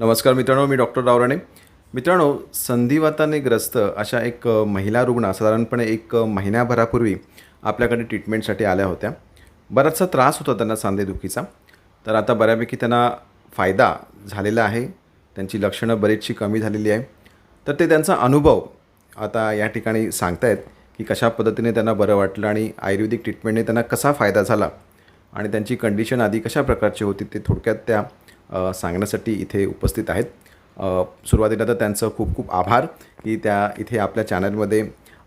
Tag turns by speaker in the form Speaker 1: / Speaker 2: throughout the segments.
Speaker 1: नमस्कार मित्रांनो मी डॉक्टर रावराणे. मित्रांनो संधिवाताने ग्रस्त अशा एक महिला रुग्ण साधारणपणे एक महिन्याभरापूर्वी आपल्याकडे ट्रीटमेंटसाठी आल्या होत्या. बराचसा त्रास होता त्यांना सांधेदुखीचा. तर आता बऱ्यापैकी त्यांना फायदा झालेला आहे. त्यांची लक्षणं बरीचशी कमी झालेली आहे. तर ते त्यांचा अनुभव आता या ठिकाणी सांगतायत की कशा पद्धतीने त्यांना बरं वाटलं आणि आयुर्वेदिक ट्रीटमेंटने त्यांना कसा फायदा झाला आणि त्यांची कंडिशन आधी कशा प्रकारची होती ते थोडक्यात त्या सांगण्यासाठी इथे उपस्थित आहेत. अ, सुरुवातीला तर त्यांचं खूप खूप आभार की त्या इथे आपल्या चॅनलमध्ये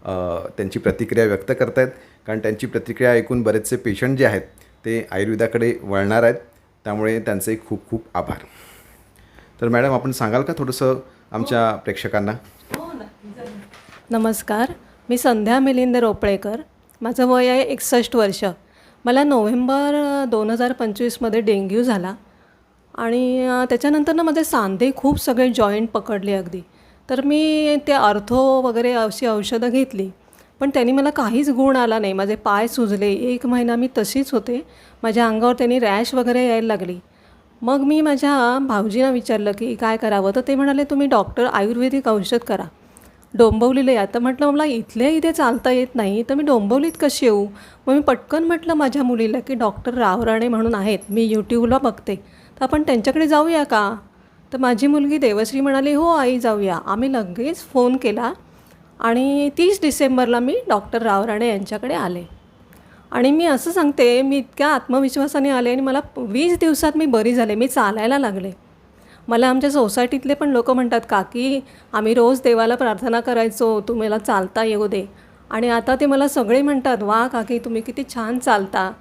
Speaker 1: अ, त्यांची प्रतिक्रिया व्यक्त करत आहेत कारण त्यांची प्रतिक्रिया ऐकून बरेचसे पेशंट जे आहेत ते आयुर्वेदाकडे वळणार आहेत. त्यामुळे त्यांचे खूप खूप आभार. तर मॅडम आपण सांगाल का थोडंसं आमच्या प्रेक्षकांना?
Speaker 2: नमस्कार. मी संध्या मिलिंद रोपळेकर. माझं वय आहे एकसष्ट वर्ष. मला नोव्हेंबर दोन हजार पंचवीसमध्ये डेंग्यू झाला. आणि त्याच्यानंतर ना माझे सांधे खूप सगळे जॉईंट पकडले अगदी. तर मी ते अर्थो वगैरे अशी औषधं घेतली. पण त्यांनी मला काहीच गुण आला नाही. माझे पाय सुजले. एक महिना मी तशीच होते. माझ्या अंगावर त्यांनी रॅश वगैरे यायला लागली. मग मी माझ्या भाऊजींना विचारलं की काय करावं? तर ते म्हणाले तुम्ही डॉक्टर आयुर्वेदिक औषध करा. डोंबवलीला या. तर म्हटलं मला इथल्या इथे चालता येत नाही. तर मी डोंबवलीत कशी येऊ? मग मी पटकन म्हटलं माझ्या मुलीला की डॉक्टर रावराणे म्हणून आहेत. मी यूट्यूबला बघते. तर आपण त्यांच्याकडे जाऊया का? तर माझी मुलगी देवश्री म्हणाली हो आई जाऊया. आम्ही लगेच फोन केला आणि तीस डिसेंबरला मी डॉक्टर रावराणे यांच्याकडे आले. आणि मी असं सांगते मी इतक्या आत्मविश्वासाने आले आणि मला वीस दिवसात मी बरी झाले मी चालायला लागले. मला आमच्या सोसायटीतले पण लोक म्हणतात काकी आम्ही रोज देवाला प्रार्थना करायचो तुम्हाला चालता येऊ दे. आणि आता ते मला सगळे म्हणतात वा काकी तुम्ही किती छान चालता.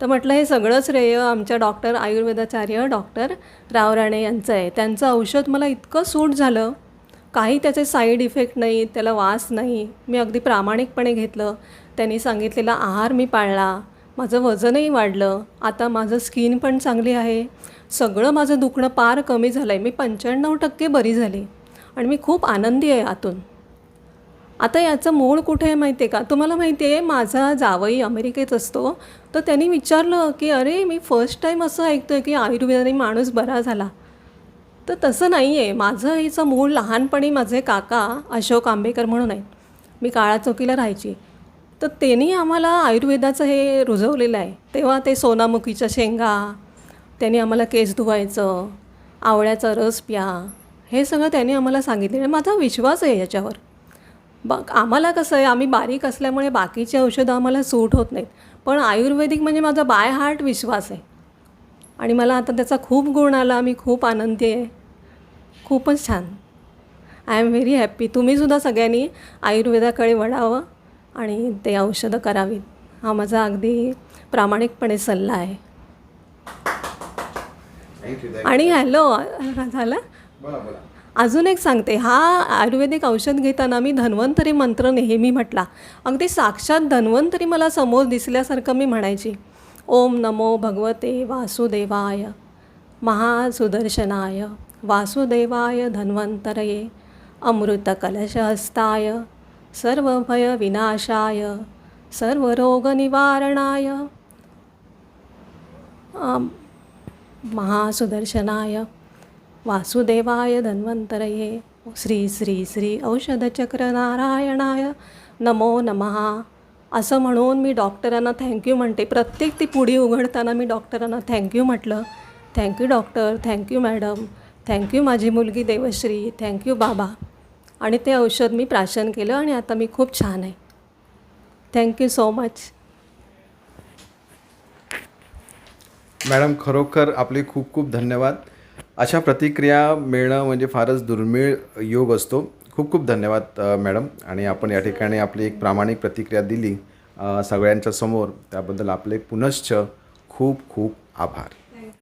Speaker 2: तर म्हटलं हे सगळंच श्रेय आमच्या डॉक्टर आयुर्वेदाचार्य डॉक्टर रावराणे यांचं आहे. त्यांचं औषध मला इतकं सूट झालं. काही त्याचे साईड इफेक्ट नाही त्याला वास नाही. मी अगदी प्रामाणिकपणे घेतलं. त्यांनी सांगितलेला आहार मी पाळला. माझं वजनही वाढलं. आता माझं स्किन पण चांगली आहे. सगळं माझं दुखणं पार कमी झालं आहे मी पंच्याण्णव टक्के बरी झाली. आणि मी खूप आनंदी आहे आतून. आता याचं मूळ कुठे आहे माहिती आहे का? तुम्हाला माहिती आहे माझा जावई अमेरिकेत असतो. तर त्यांनी विचारलं की अरे मी फर्स्ट टाईम असं ऐकतो आहे की आयुर्वेदाने माणूस बरा झाला. तर तसं नाही आहे माझं हिचं मूळ लहानपणी माझे काका अशोक आंबेकर म्हणून आहेत. मी काळा चौकीला राहायची. तर त्यांनी आम्हाला आयुर्वेदाचं हे रुजवलेलं आहे. तेव्हा ते सोनामुखीच्या शेंगा त्यांनी आम्हाला केस धुवायचं आवळ्याचा रस प्या हे सगळं त्यांनी आम्हाला सांगितलेलं माझा विश्वास आहे याच्यावर. बघ आम्हाला कसं आहे आम्ही बारीक असल्यामुळे बाकीची औषधं आम्हाला सूट होत नाहीत. पण आयुर्वेदिक म्हणजे माझा बाय हार्ट विश्वास आहे. आणि मला आता त्याचा खूप गुण आला मी खूप आनंदी आहे. खूपच छान. आय एम व्हेरी हॅप्पी तुम्हीसुद्धा सगळ्यांनी आयुर्वेदाकडे वळावं आणि ते औषधं करावीत. हा माझा अगदी प्रामाणिकपणे सल्ला आहे. आणि हॅलो झालं? अजून एक सांगते हा आयुर्वेदिक औषध घेताना मी धन्वंतरी मंत्र नेहमी म्हटला. अगदी साक्षात धन्वंतरी मला समोर दिसल्यासारखं मी म्हणायची. ओम नमो भगवते वासुदेवाय महासुदर्शनाय वासुदेवाय धन्वंतरये अमृतकलशहस्ताय सर्वभयविनाशाय सर्वरोगनिवारणाय अं, महासुदर्शनाय. वासुदेवाय धन्वंतरये श्री श्री श्री औषधचक्र नारायणाय नमो नमः. असं म्हणून मी डॉक्टरांना थँक्यू म्हणते. प्रत्येक ती पुढी उघडताना मी डॉक्टरांना थँक्यू म्हटलं. Thank you doctor thank you madam thank you माझी मुलगी देवश्री. थँक्यू बाबा. आणि ते औषध मी प्राशन केलं आणि आता मी खूप छान आहे. थँक्यू सो मच
Speaker 1: मॅडम खरोखर आपले खूप खूप धन्यवाद. अशा प्रतिक्रिया मिळणं म्हणजे फारच दुर्मिळ योग असतो. खूप खूप धन्यवाद मॅडम. आणि आपण या ठिकाणी आपली एक प्रामाणिक प्रतिक्रिया दिली. सगळ्यांच्या समोर त्याबद्दल आपले पुनश्च खूप खूप आभार.